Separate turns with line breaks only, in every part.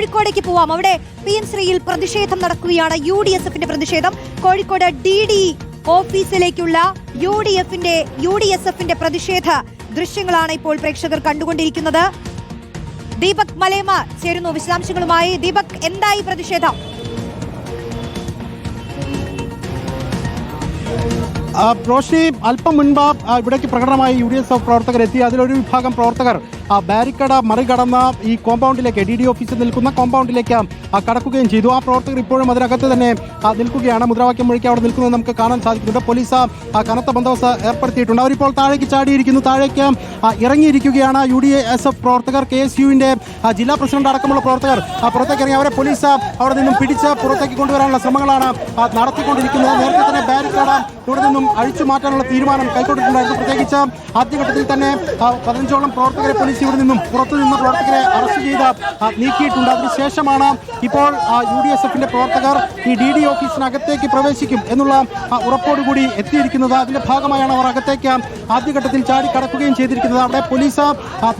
കോഴിക്കോടേക്ക് പോവാം അവിടെ P M ശ്രീയിൽ പ്രതിഷേധം നടക്കുകയാണ് യു ഡി എസ് എഫിന്റെ പ്രതിഷേധം കോഴിക്കോട് ഡി ഡി ഓഫീസിലേക്കുള്ള യു ഡി എഫിന്റെ യു ഡി എസ് എഫിന്റെ പ്രതിഷേധ ദൃശ്യങ്ങളാണ് ഇപ്പോൾ പ്രേക്ഷകർ കണ്ടുകൊണ്ടിരിക്കുന്നത് ദീപക് മലേമ ചേരുന്നു വിശദാംശങ്ങളുമായി ദീപക് എന്തായി പ്രതിഷേധം
റോഷി അല്പം മുൻപ് ഇവിടേക്ക് പ്രകടനമായി യു ഡി എസ് എഫ് പ്രവർത്തകർ എത്തി അതിലൊരു വിഭാഗം പ്രവർത്തകർ ആ ബാരിക്കട മറികടന്ന ഈ കോമ്പൗണ്ടിലേക്ക് ഡി ഡി ഓഫീസിൽ നിൽക്കുന്ന കോമ്പൗണ്ടിലേക്ക് കടക്കുകയും ചെയ്തു ആ പ്രവർത്തകർ ഇപ്പോഴും അതിനകത്ത് തന്നെ നിൽക്കുകയാണ് മുദ്രാവാക്യം മുഴുക്കി അവിടെ നിൽക്കുന്നത് നമുക്ക് കാണാൻ സാധിക്കുന്നുണ്ട് പോലീസ് കനത്ത ബന്ദോബസ്ത് ഏർപ്പെടുത്തിയിട്ടുണ്ട് അവരിപ്പോൾ താഴേക്ക് ചാടിയിരിക്കുന്നു താഴേക്ക് ഇറങ്ങിയിരിക്കുകയാണ് യു ഡി എസ് എഫ് പ്രവർത്തകർ കെ എസ് യുവിൻ്റെ ജില്ലാ പ്രസിഡന്റ് അടക്കമുള്ള പ്രവർത്തകർ പുറത്തേക്ക് ഇറങ്ങി അവരെ പോലീസ് അവിടെ നിന്നും പിടിച്ച് പുറത്തേക്ക് കൊണ്ടുവരാനുള്ള ശ്രമങ്ങളാണ് നടത്തിക്കൊണ്ടിരിക്കുന്നത് നേരത്തെ തന്നെ ബാരിക്കേഡ് ഇവിടെ നിന്നും അഴിച്ചു മാറ്റാനുള്ള തീരുമാനം കൈക്കൊണ്ടിട്ടുണ്ടായിരുന്നു പ്രത്യേകിച്ച് ആദ്യഘട്ടത്തിൽ തന്നെ പതിനഞ്ചോളം പ്രവർത്തകരെ പോലീസ് ഇവിടെ നിന്നും പുറത്തു നിന്ന് പ്രവർത്തകരെ അറസ്റ്റ് ചെയ്ത് നീക്കിയിട്ടുണ്ട് അതിനുശേഷമാണ് ഇപ്പോൾ യു ഡി എസ് എഫിന്റെ പ്രവർത്തകർ ഈ ഡി ഡി ഓഫീസിനകത്തേക്ക് പ്രവേശിക്കും എന്നുള്ള ഉറപ്പോടുകൂടി എത്തിയിരിക്കുന്നത് അതിന്റെ ഭാഗമായാണ് അവർ അകത്തേക്ക് ആദ്യഘട്ടത്തിൽ ചാടിക്കടക്കുകയും ചെയ്തിരിക്കുന്നത് അവിടെ പോലീസ്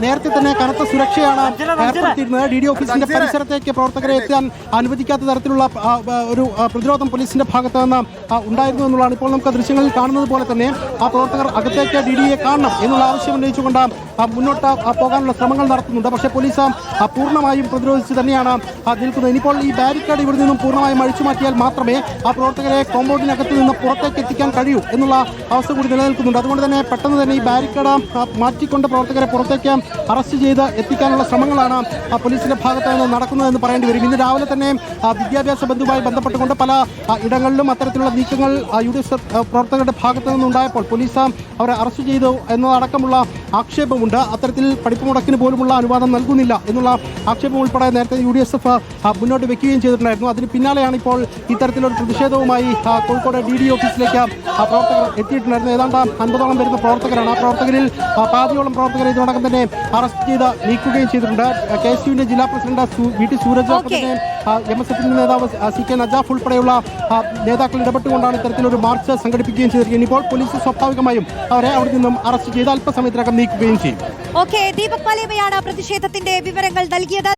നേരത്തെ തന്നെ കനത്ത സുരക്ഷയാണ് ഏർപ്പെടുത്തിയിരുന്നത് ഡി ഡി ഓഫീസിന്റെ പരിസരത്തേക്ക് പ്രവർത്തകരെ എത്താൻ അനുവദിക്കാത്ത തരത്തിലുള്ള ഒരു പ്രതിരോധം പോലീസിന്റെ ഭാഗത്ത് നിന്ന് ഉണ്ടായിരുന്നു എന്നുള്ളതാണ് ഇപ്പോൾ നമുക്ക് ദൃശ്യങ്ങളിൽ കാണുന്നത് പോലെ തന്നെ ആ പ്രവർത്തകർ അകത്തേക്ക് ഡി എ കാണണം എന്നുള്ള ആവശ്യം ഉന്നയിച്ചുകൊണ്ട് മുന്നോട്ട് പോകാനുള്ള ശ്രമങ്ങൾ നടത്തുന്നുണ്ട് പക്ഷേ പോലീസ് പൂർണ്ണമായും പ്രതിരോധിച്ച് തന്നെയാണ് നിൽക്കുന്നത് ഇനിയിപ്പോൾ ഈ ബാരിക്കേഡ് ഇവിടെ നിന്നും പൂർണ്ണമായും അഴിച്ചു മാറ്റിയാൽ മാത്രമേ ആ പ്രവർത്തകരെ കോമ്പൗണ്ടിനകത്ത് നിന്ന് പുറത്തേക്ക് എത്തിക്കാൻ കഴിയൂ എന്നുള്ള അവസ്ഥ കൂടി നിലനിൽക്കുന്നുണ്ട് അതുകൊണ്ട് തന്നെ പെട്ടെന്ന് തന്നെ ഈ ബാരിക്കേഡ് മാറ്റിക്കൊണ്ട് പ്രവർത്തകരെ പുറത്തേക്ക് അറസ്റ്റ് ചെയ്ത് എത്തിക്കാനുള്ള ശ്രമങ്ങളാണ് പോലീസിന്റെ ഭാഗത്ത് നിന്ന് നടക്കുന്നതെന്ന് പറയേണ്ടി വരും ഇന്ന് രാവിലെ തന്നെ വിദ്യാഭ്യാസ ബന്ധുവുമായി ബന്ധപ്പെട്ടുകൊണ്ട് പല ഇടങ്ങളിലും അത്തരത്തിലുള്ള നീക്കങ്ങൾ യു ഡി എഫ് പ്രവർത്തകരുടെ ഭാഗത്ത് നിന്നുണ്ടായപ്പോൾ പോലീസ് അവരെ അറസ്റ്റ് ചെയ്തു എന്നതടക്കമുള്ള ആക്ഷേപമുണ്ട് അത്തരത്തിൽ പഠിപ്പ് മുടക്കിന് പോലുമുള്ള അനുവാദം നൽകുന്നില്ല എന്നുള്ള ആക്ഷേപം ഉൾപ്പെടെ നേരത്തെ യു ഡി എസ് എഫ് മുന്നോട്ട് വെക്കുകയും ചെയ്തിട്ടുണ്ടായിരുന്നു അതിന് പിന്നാലെയാണ് ഇപ്പോൾ ഇത്തരത്തിലൊരു പ്രതിഷേധവുമായി കോഴിക്കോട് ഡി ഡി ഓഫീസിലേക്ക് പ്രവർത്തകർ എത്തിയിട്ടുണ്ടായിരുന്നു ഏതാണ്ട് അൻപതോളം വരുന്ന പ്രവർത്തകരാണ് ആ പ്രവർത്തകരിൽ പാതിയോളം പ്രവർത്തകരെ ഇതിനോടകം തന്നെ അറസ്റ്റ് ചെയ്ത് നീക്കുകയും ചെയ്തിട്ടുണ്ട് കെ എസ് യുവിന്റെ ജില്ലാ president V T Suraj M S എഫിന്റെ നേതാവ് സി കെ നജാഫ് ഉൾപ്പെടെയുള്ള നേതാക്കൾ ഇടപെട്ടുകൊണ്ടാണ് ഇത്തരത്തിലൊരു മാർച്ച് സംഘടിപ്പിക്കുകയും ചെയ്തിരിക്കുന്നത് ഇപ്പോൾ പോലീസ് സ്വാഭാവികമായും അവരെ അവിടെ നിന്നും അറസ്റ്റ് ചെയ്ത് അല്പസമയത്തിനകം നീക്കുകയും ചെയ്യും
ഓക്കെ ദീപക് പാലേമയാണ് പ്രതിഷേധത്തിന്റെ വിവരങ്ങൾ നൽകിയത്